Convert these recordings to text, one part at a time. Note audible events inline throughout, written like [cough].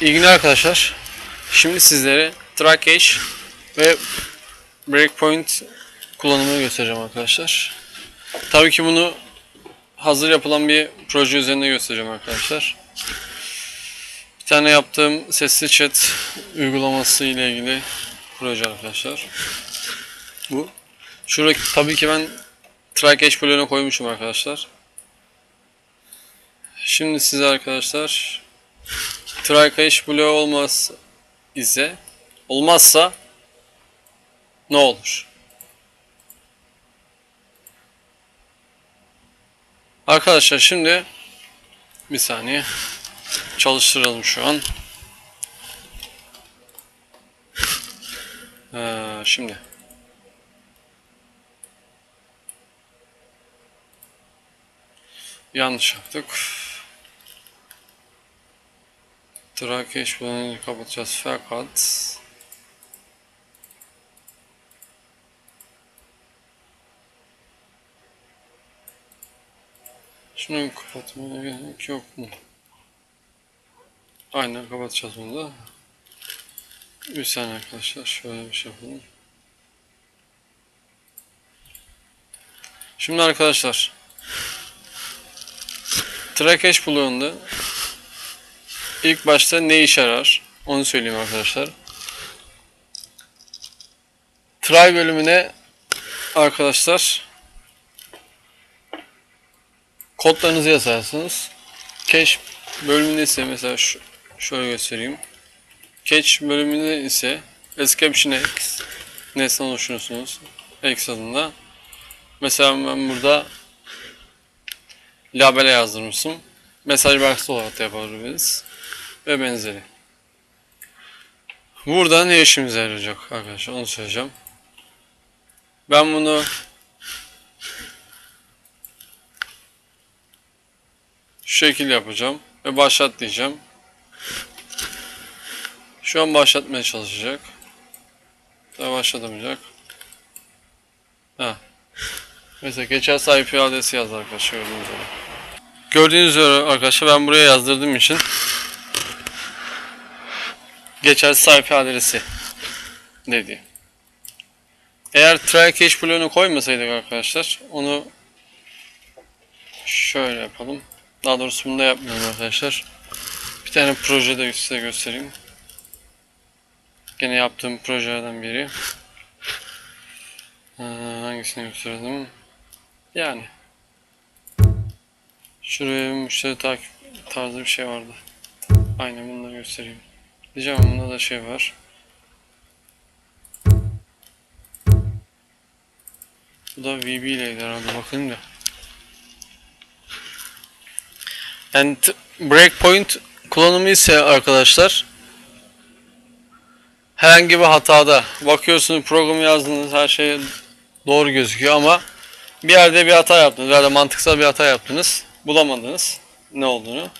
İyi günler arkadaşlar. Şimdi sizlere track edge ve breakpoint kullanımını göstereceğim arkadaşlar. Tabii ki bunu hazır yapılan bir proje üzerinde göstereceğim arkadaşlar. Bir tane yaptığım sesli chat uygulaması ile ilgili proje arkadaşlar. Bu. Şurada tabii ki ben track edge bloğuna koymuşum arkadaşlar. Şimdi size arkadaşlar Trycash bloğu olmaz ise olmazsa ne olur? Arkadaşlar şimdi bir saniye çalıştıralım şu an. Ee, şimdi yanlış yaptık. Trakeş bunu kapatacağız fakat Şunu kapatmaya gerek yok mu? Aynen kapatacağız bunu da. Bir saniye arkadaşlar şöyle bir şey yapalım. Şimdi arkadaşlar Trakeş bloğunda İlk başta ne işe yarar? Onu söyleyeyim arkadaşlar. Try bölümüne arkadaşlar kodlarınızı yazarsınız. Cache bölümünde ise mesela şu, şöyle göstereyim. Cache bölümünde ise Escaption X nesne oluşturursunuz. X adında. Mesela ben burada labele yazdırmışım. Mesaj box olarak da yapabiliriz ve benzeri. Burada ne işimize yarayacak arkadaşlar onu söyleyeceğim. Ben bunu şu şekil yapacağım ve başlat diyeceğim. Şu an başlatmaya çalışacak. Daha başlatamayacak. Ha. Mesela geçer sahip IP adresi yaz arkadaşlar gördüğünüz üzere. Gördüğünüz üzere arkadaşlar ben buraya yazdırdığım için geçersiz sayfa adresi dedi. Eğer try cache bloğunu koymasaydık arkadaşlar onu şöyle yapalım. Daha doğrusu bunu da yapmıyorum arkadaşlar. Bir tane projede size göstereyim. Gene yaptığım projelerden biri. Ee, hangisini gösterdim? Yani. Şuraya müşteri takip tarzı bir şey vardı. Aynen bunu da göstereyim. Bunda da şey var. Bu da VB ile herhalde bakın da. And breakpoint kullanımı ise arkadaşlar herhangi bir hatada bakıyorsunuz programı yazdığınız her şey doğru gözüküyor ama bir yerde bir hata yaptınız ya da mantıksal bir hata yaptınız bulamadınız ne olduğunu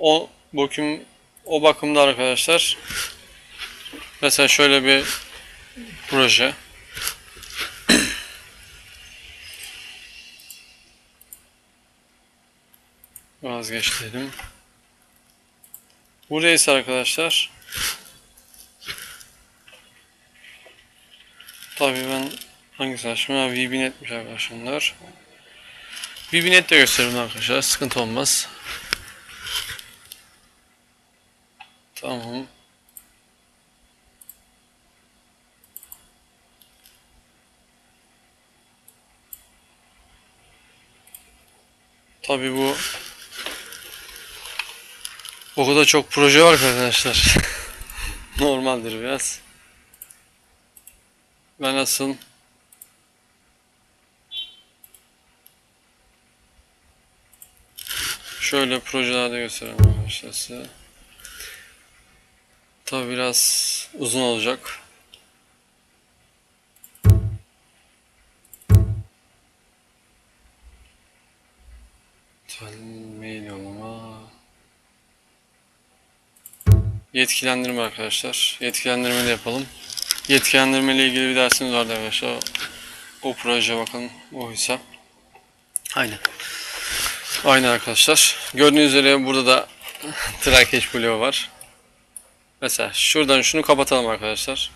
o bakım o bakımda arkadaşlar mesela şöyle bir proje [coughs] vazgeçelim. Burada ise arkadaşlar tabii ben hangisi açtım? Ha, VBNet'miş arkadaşlar. VBNet de gösteririm arkadaşlar. Sıkıntı olmaz. Tamam. Tabii bu o kadar çok proje var arkadaşlar. [laughs] Normaldir biraz. Ben asıl şöyle projelerde göstereyim arkadaşlar size. Tabi biraz uzun olacak. Mail yollama. Yetkilendirme arkadaşlar. Yetkilendirme de yapalım. Yetkilendirme ile ilgili bir dersimiz vardı arkadaşlar. O proje bakın oysa. Aynen. Aynen arkadaşlar. Gördüğünüz üzere burada da [laughs] Trakeş bloğu var. Mesela şuradan şunu kapatalım arkadaşlar.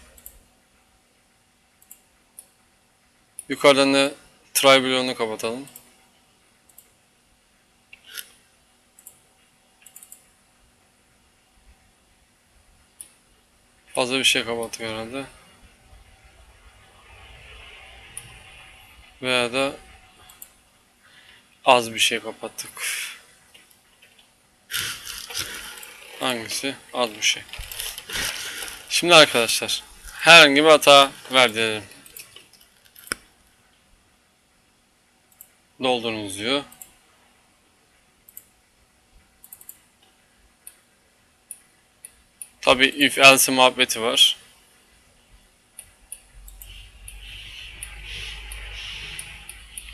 Yukarıdan da try bloğunu kapatalım. Fazla bir şey kapattık herhalde. Veya da az bir şey kapattık. Hangisi? Az bir şey. Şimdi arkadaşlar herhangi bir hata ver diyelim. Doldurunuz diyor. Tabi if else muhabbeti var.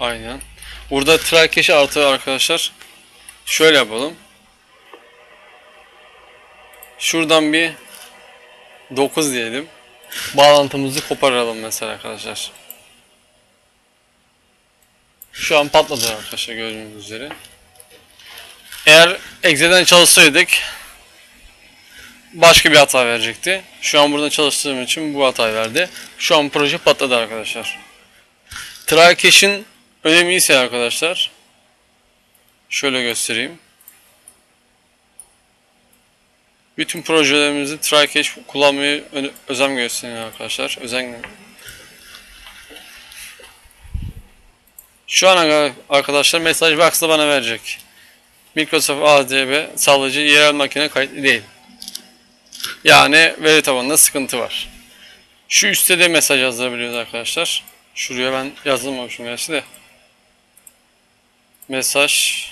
Aynen. Burada try artı arkadaşlar. Şöyle yapalım. Şuradan bir 9 diyelim. Bağlantımızı koparalım mesela arkadaşlar. Şu an patladı arkadaşlar gördüğünüz üzere. Eğer Exe'den çalışsaydık başka bir hata verecekti. Şu an burada çalıştığım için bu hatayı verdi. Şu an proje patladı arkadaşlar. Try cache'in ise arkadaşlar şöyle göstereyim. Bütün projelerimizi try cache kullanmayı özen gösterin arkadaşlar. Özen Şu an arkadaşlar mesaj box'da bana verecek. Microsoft ADB sağlayıcı yerel makine kayıtlı değil. Yani veri tabanında sıkıntı var. Şu üstte de mesaj yazdırabiliyoruz arkadaşlar. Şuraya ben yazılmamışım gerçi de. Mesaj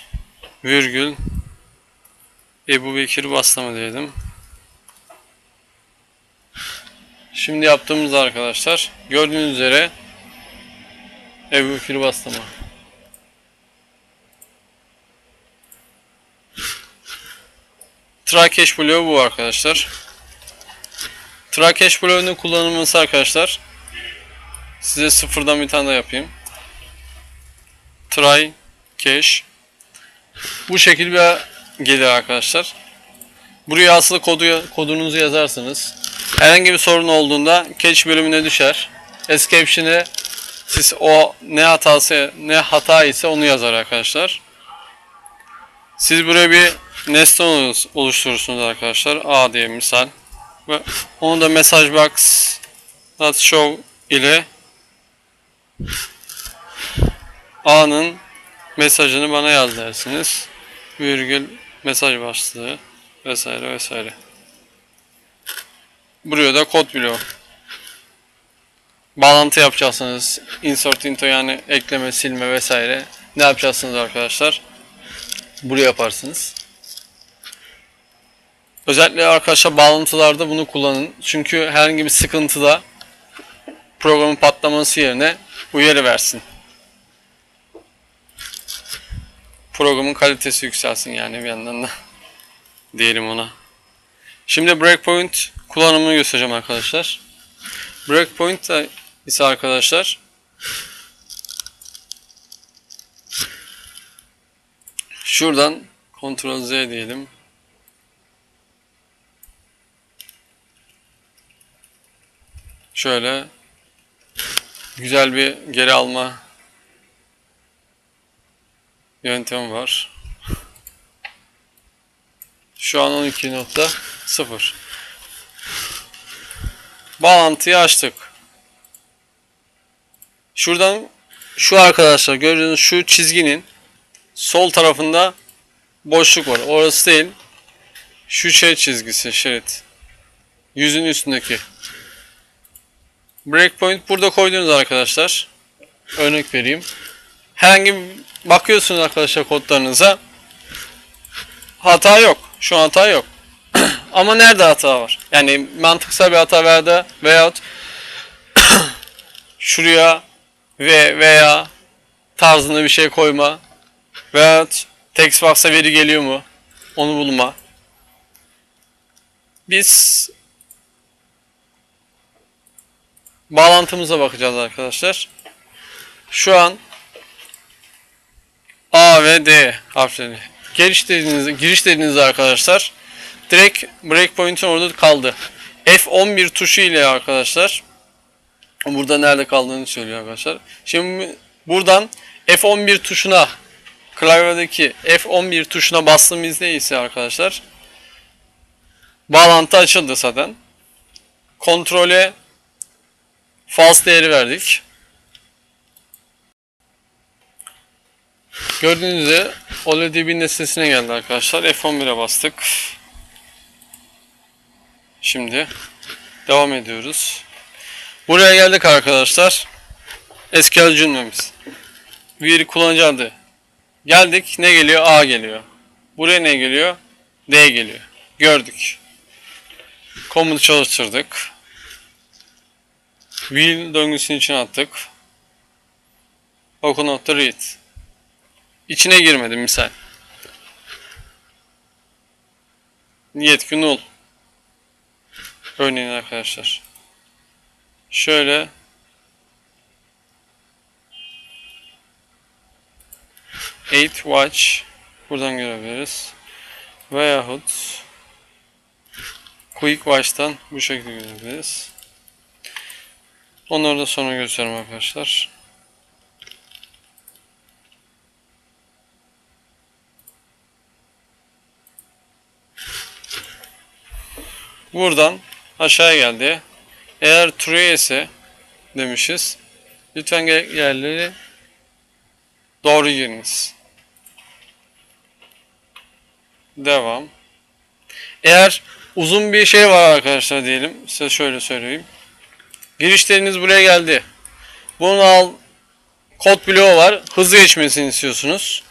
virgül Ebu Bekir Baslama diyelim. Şimdi yaptığımız arkadaşlar gördüğünüz üzere Ebu Bekir Baslama. Cache bloğu bu arkadaşlar. Cache bloğunun kullanılması arkadaşlar. Size sıfırdan bir tane daha yapayım. Try Cache. Bu şekilde bir gelir arkadaşlar. Buraya asılı kodu, kodunuzu yazarsınız. Herhangi bir sorun olduğunda cache bölümüne düşer. Escaption'e siz o ne hatası ne hata ise onu yazar arkadaşlar. Siz buraya bir nesne oluşturursunuz arkadaşlar. A diye misal. Ve onu da message box not show ile A'nın mesajını bana yaz dersiniz. Virgül mesaj başlığı vesaire vesaire. Buraya da kod bloğu. Bağlantı yapacaksınız. Insert into yani ekleme, silme vesaire. Ne yapacaksınız arkadaşlar? Buraya yaparsınız. Özellikle arkadaşlar bağlantılarda bunu kullanın. Çünkü herhangi bir sıkıntıda programın patlaması yerine uyarı versin. Programın kalitesi yükselsin yani bir yandan da [laughs] diyelim ona. Şimdi breakpoint kullanımını göstereceğim arkadaşlar. Breakpoint ise arkadaşlar şuradan Ctrl Z diyelim. Şöyle güzel bir geri alma yöntemi var. Şu an 12.0. Bağlantıyı açtık. Şuradan şu arkadaşlar gördüğünüz şu çizginin sol tarafında boşluk var. Orası değil. Şu şey çizgisi şerit. Yüzün üstündeki. Breakpoint burada koydunuz arkadaşlar. Örnek vereyim. Herhangi bakıyorsunuz arkadaşlar kodlarınıza. Hata yok. Şu an hata yok. [clears throat] Ama nerede hata var? Yani mantıksal bir hata verdi veyahut [clears throat] şuraya ve veya tarzında bir şey koyma veyahut text box'a veri geliyor mu? Onu bulma. Biz bağlantımıza bakacağız arkadaşlar. Şu an A ve D harfleri. Giriş dediğinizde, giriş dediğinizde arkadaşlar direkt breakpoint'in orada kaldı. F11 tuşu ile arkadaşlar burada nerede kaldığını söylüyor arkadaşlar. Şimdi buradan F11 tuşuna klavyedeki F11 tuşuna bastığımızda ise arkadaşlar bağlantı açıldı zaten. Kontrole false değeri verdik. Gördüğünüz üzere OLEDB nesnesine geldi arkadaşlar. F11'e bastık. Şimdi devam ediyoruz. Buraya geldik arkadaşlar. SQL cümlemiz. Bir kullanıcı adı. Geldik ne geliyor? A geliyor. Buraya ne geliyor? D geliyor. Gördük. Komutu çalıştırdık. While döngüsünün içine attık. Open nokta read. İçine girmedi misal. Yetki null. Örneğin arkadaşlar. Şöyle Eight watch buradan görebiliriz. Veyahut Quick Watch'tan bu şekilde görebiliriz. Onları da sonra göstereyim arkadaşlar. Buradan aşağıya geldi. Eğer true ise demişiz. Lütfen gerekli yerleri doğru giriniz. Devam. Eğer uzun bir şey var arkadaşlar diyelim. Size şöyle söyleyeyim. Girişleriniz buraya geldi. Bunun al kod bloğu var. Hızlı geçmesini istiyorsunuz.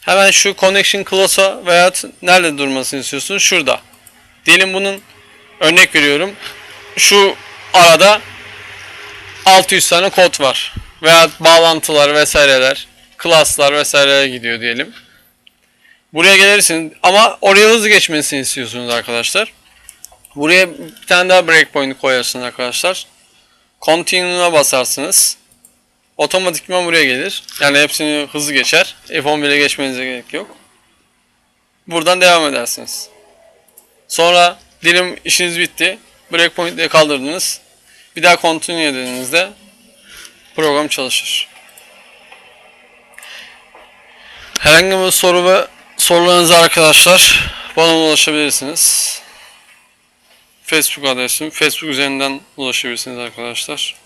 Hemen şu connection class'a veya nerede durmasını istiyorsunuz? Şurada. Diyelim bunun örnek veriyorum. Şu arada 600 tane kod var. Veya bağlantılar vesaireler, class'lar vesaireler gidiyor diyelim. Buraya gelirsin ama oraya hızlı geçmesini istiyorsunuz arkadaşlar. Buraya bir tane daha breakpoint koyarsınız arkadaşlar. Continue'a basarsınız. Otomatikman buraya gelir. Yani hepsini hızlı geçer. F11'e geçmenize gerek yok. Buradan devam edersiniz. Sonra dilim işiniz bitti. Breakpoint'e kaldırdınız. Bir daha continue dediğinizde program çalışır. Herhangi bir soru ve sorularınızı arkadaşlar bana ulaşabilirsiniz. Facebook adresim. Facebook üzerinden ulaşabilirsiniz arkadaşlar.